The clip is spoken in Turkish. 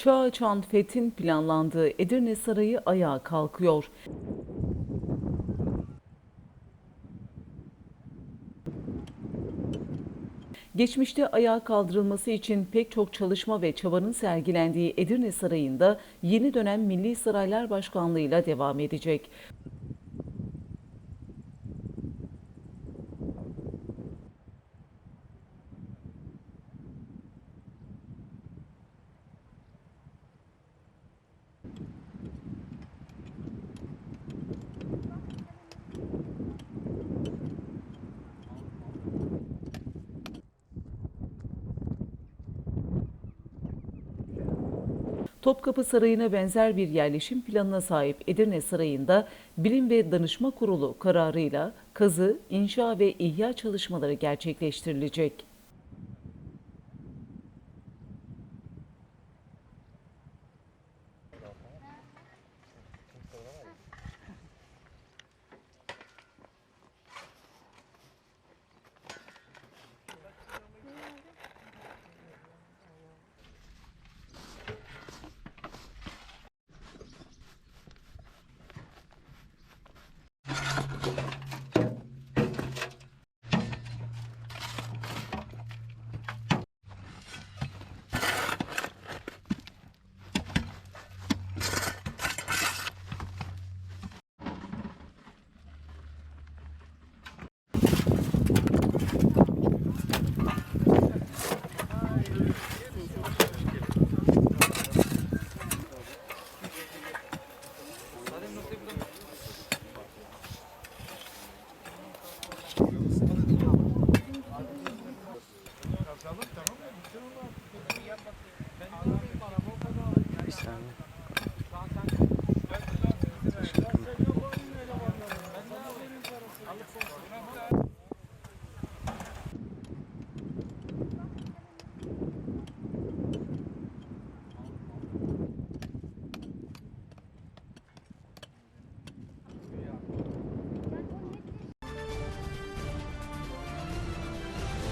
Çağ açan fethin planlandığı Edirne Sarayı ayağa kalkıyor. Geçmişte ayağa kaldırılması için pek çok çalışma ve çabanın sergilendiği Edirne Sarayı'nda yeni dönem Milli Saraylar Başkanlığı'yla devam edecek. Topkapı Sarayı'na benzer bir yerleşim planına sahip Edirne Sarayı'nda Bilim ve Danışma Kurulu kararıyla kazı, inşa ve ihya çalışmaları gerçekleştirilecek.